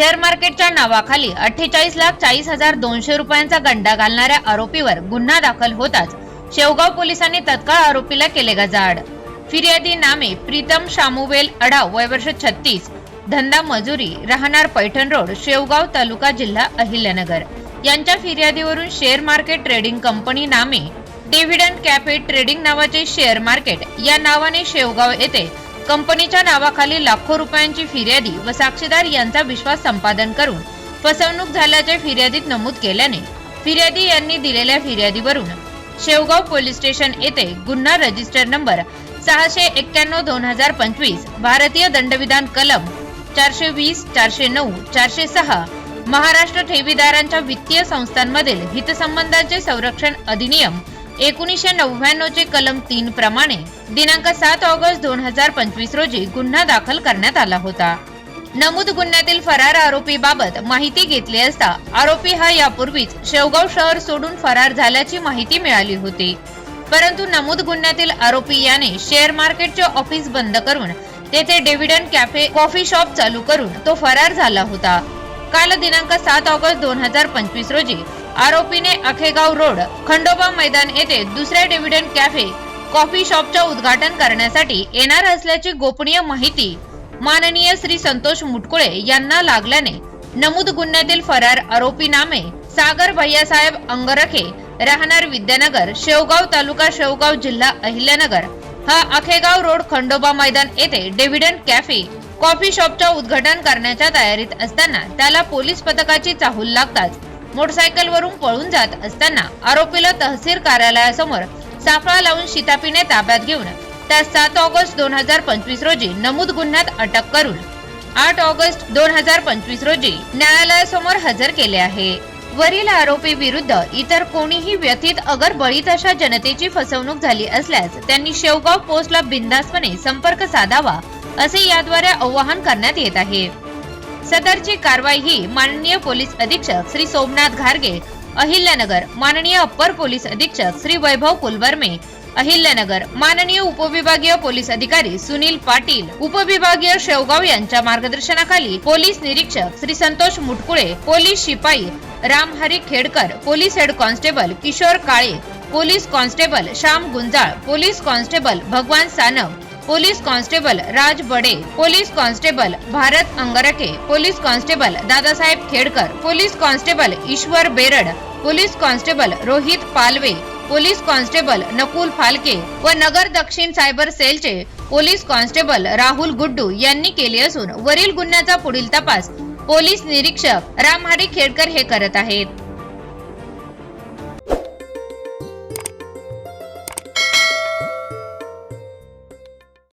Share मार्केटच्या नावाखाली अठ्ठेचाळीस लाख चाळीस हजार दोनशे रुपयांचा गंडा घालणाऱ्या आरोपीवर गुन्हा दाखल होताच शेवगाव पोलिसांनी तत्काळ आरोपीला केले गजाआड. फिर्यादी नामे प्रीतम शामुवेल अडाव वय वर्ष छत्तीस धंदा मजुरी राहणार पैठण रोड शेवगाव तालुका जिल्हा अहिल्यानगर. यांच्या फिर्यादीवरून शेअर मार्केट ट्रेडिंग कंपनी नामे डिव्हिडंड कॅफे ट्रेडिंग नावाचे शेअर मार्केट या नावाने शेवगाव येथे कंपनीच्या नावाखाली लाखो रुपयांची फिर्यादी व साक्षीदार यांचा विश्वास संपादन करून फसवणूक झाल्याचे फिर्यादीत नमूद केल्याने फिर्यादी यांनी दिलेल्या फिर्यादीवरून शेवगाव पोलीस स्टेशन येथे गुन्हा रजिस्टर नंबर सहाशे एक्क्याण्णव दोन हजार पंचवीस भारतीय दंडविधान कलम चारशे वीस चारशे नऊ चारशे सहा महाराष्ट्र ठेवीदारांच्या वित्तीय संस्थांमधील हितसंबंधांचे संरक्षण अधिनियम एकोणीसशे नव्याण्णवचे कलम तीन प्रमाणे दिनांक सात ऑगस्ट दोन हजार पंचवीस रोजी गुन्हा दाखल करण्यात आला होता. नमूद गुन्ह्यातील फरार आरोपी बाबत माहिती घेतली असता आरोपी हा यापूर्वीच शेवगाव शहर सोडून फरार झाल्याची माहिती मिळाली होती. परंतु नमूद गुन्ह्यातील आरोपी याने शेअर मार्केटचे ऑफिस बंद करून तेथे डेव्हिडन कॅफे कॉफी शॉप चालू करून तो फरार झाला होता. काल दिनांक सात ऑगस्ट दोन हजार पंचवीस रोजी आरोपीने अखेगाव रोड खंडोबा मैदान येथे दुसऱ्या डेव्हिडन कॅफे कॉफी शॉपच्या उद्घाटन करण्यासाठी येणार असल्याची गोपनीय माहिती माननीय श्री संतोष मुटकुळे यांना लागल्याने नमूद गुन्ह्यातील फरार आरोपी नामे सागर भैयासाहेब अंगरखे राहणार विद्यानगर शेवगाव तालुका शेवगाव जिल्हा अहिल्यानगर हा अखेगाव रोड खंडोबा मैदान येथे डेव्हिडन कॅफे कॉफी शॉपच्या उद्घाटन करण्याच्या तयारीत असताना त्याला पोलीस पथकाची चाहूल लागताच मोटरसायकलवरून पळून जात असताना आरोपीला तहसील कार्यालयासमोर सापळा लावून शितापीने ताब्यात घेऊन त्यास सात ऑगस्ट दोन हजार पंचवीस रोजी नमूद गुन्ह्यात अटक करून आठ ऑगस्ट दोन हजार पंचवीस रोजी न्यायालयासमोर हजर केले आहे. वरील आरोपी विरुद्ध इतर कोणीही व्यथित अगर बळीत अशा जनतेची फसवणूक झाली असल्यास त्यांनी शेवगाव पोस्टला बिंदासपणे संपर्क साधावा असे याद्वारे आवाहन करण्यात येत आहे. सदरची कारवाई ही माननीय पोलीस अधीक्षक श्री सोमनाथ घारगे अहिल्यानगर माननीय अप्पर पोलीस अधीक्षक श्री वैभव कुलवर्मे अहिल्यानगर माननीय उपविभागीय पोलीस अधिकारी सुनील पाटील उपविभागीय शेवगाव यांच्या मार्गदर्शनाखाली पोलीस निरीक्षक श्री संतोष मुटकुळे पोलीस शिपाई Ramhari Khedkar police head constable Kishor Kale police constable Shyam Gunjal police constable Bhagwan Sanav police constable Raj Bade police constable Bharat Angarke police constable Dadasaheb Khedkar police constable Ishwar Berad police constable Rohit Palve police constable Nakul Phalke व Nagar Dakshin cyber सेलचे police constable Rahul Guddu यांनी केले असून वरील गुन्ह्याचा पुढील तपास police निरीक्षक रामहरी खेडकर हे करत आहेत.